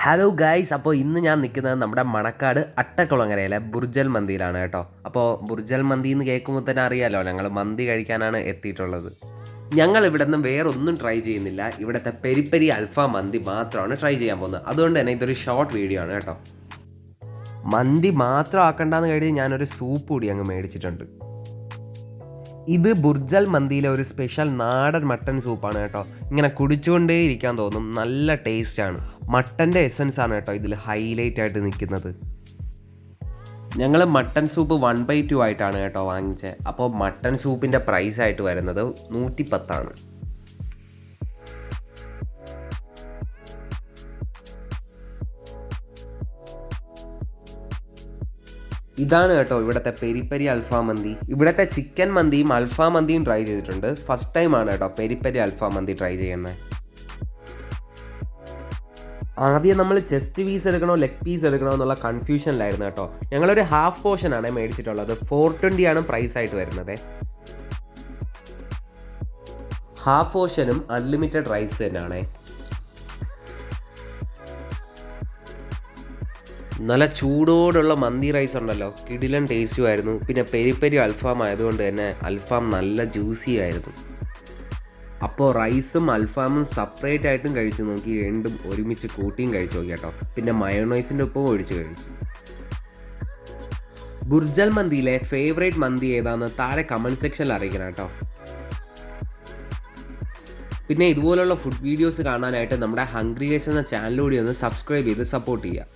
Hello guys അപ്പോൾ ഇന്ന് ഞാൻ നിൽക്കുന്നത് നമ്മുടെ മണക്കാട് അട്ടക്കുളങ്ങരയിലെ ബുർജൽ മന്തിയിലാണ് കേട്ടോ. അപ്പോൾ ബുർജൽ മന്തി എന്ന് കേൾക്കുമ്പോൾ തന്നെ അറിയാലോ ഞങ്ങൾ മന്തി കഴിക്കാനാണ് എത്തിയിട്ടുള്ളത്. ഞങ്ങൾ ഇവിടെ നിന്ന് വേറെ ഒന്നും ട്രൈ ചെയ്യുന്നില്ല. ഇവിടുത്തെ പെരിപ്പെരി അൽഫാം മന്തി മാത്രമാണ് ട്രൈ ചെയ്യാൻ പോകുന്നത്. അതുകൊണ്ട് തന്നെ ഇതൊരു ഷോർട്ട് വീഡിയോ ആണ് കേട്ടോ. മന്തി മാത്രം ആക്കണ്ടെന്ന് കരുതി ഞാനൊരു സൂപ്പ് കൂടി അങ്ങ് മേടിച്ചിട്ടുണ്ട്. ഇത് ബുർജൽ മന്തിയിലെ ഒരു സ്പെഷ്യൽ നാടൻ മട്ടൻ സൂപ്പാണ് കേട്ടോ. ഇങ്ങനെ കുടിച്ചുകൊണ്ടേ ഇരിക്കാൻ തോന്നും. നല്ല ടേസ്റ്റ് ആണ്. മട്ടന്റെ എസൻസ് ആണ് കേട്ടോ ഇതിൽ ഹൈലൈറ്റ് ആയിട്ട് നിൽക്കുന്നത്. ഞങ്ങൾ mutton soup one by two ആയിട്ടാണ് കേട്ടോ വാങ്ങിച്ചത് അപ്പോൾ മട്ടൺ സൂപ്പിന്റെ പ്രൈസ് ആയിട്ട് വരുന്നത് നൂറ്റി പത്താണ് ഇതാണ് കേട്ടോ ഇവിടുത്തെ പെരിപ്പരി അൽഫാം മന്തി. ഇവിടുത്തെ ചിക്കൻ മന്തിയും അൽഫാം മന്തിയും ട്രൈ ചെയ്തിട്ടുണ്ട്. ഫസ്റ്റ് ടൈമാണ് കേട്ടോ പെരിപ്പരി അൽഫാം മന്തി ട്രൈ ചെയ്യുന്നത്. ആദ്യം നമ്മൾ ചെസ്റ്റ് പീസ് എടുക്കണോ ലെഗ് പീസ് എടുക്കണോ എന്നുള്ള കൺഫ്യൂഷനിലായിരുന്നു കേട്ടോ. ഞങ്ങളൊരു ഹാഫ് പോർഷൻ ആണ് മേടിച്ചിട്ടുള്ളത്. ഫോർ ട്വന്റി ആണ് പ്രൈസ് ആയിട്ട് വരുന്നത്. ഹാഫ് പോർഷനും അൺലിമിറ്റഡ് റൈസ് തന്നെയാണ്. നല്ല ചൂടോടുള്ള മന്തി റൈസ് ഉണ്ടല്ലോ. കിടിലൻ ടേസ്റ്റും ആയിരുന്നു. പിന്നെ പെരി പെരി അൽഫാം ആയതുകൊണ്ട് തന്നെ അൽഫാം നല്ല ജ്യൂസി ആയിരുന്നു. അപ്പോൾ റൈസും അൽഫാമും സെപ്പറേറ്റ് ആയിട്ടും കഴിച്ചു നോക്കി രണ്ടും ഒരുമിച്ച് കൂട്ടിയും കഴിച്ചു നോക്കി കേട്ടോ. പിന്നെ മയോണൈസിന്റെ ഒപ്പം ഒഴിച്ച് കഴിച്ചു. ബുർജൽ മന്തിയിലെ ഫേവറേറ്റ് മന്തി ഏതാന്ന് താഴെ കമന്റ് സെക്ഷനിൽ അറിയിക്കണം കേട്ടോ. പിന്നെ ഇതുപോലുള്ള ഫുഡ് വീഡിയോസ് കാണാനായിട്ട് നമ്മുടെ ഹംഗ്രി ഗൈസ് എന്ന ചാനലിലൂടെ ഒന്ന് സബ്സ്ക്രൈബ് ചെയ്ത് സപ്പോർട്ട് ചെയ്യുക.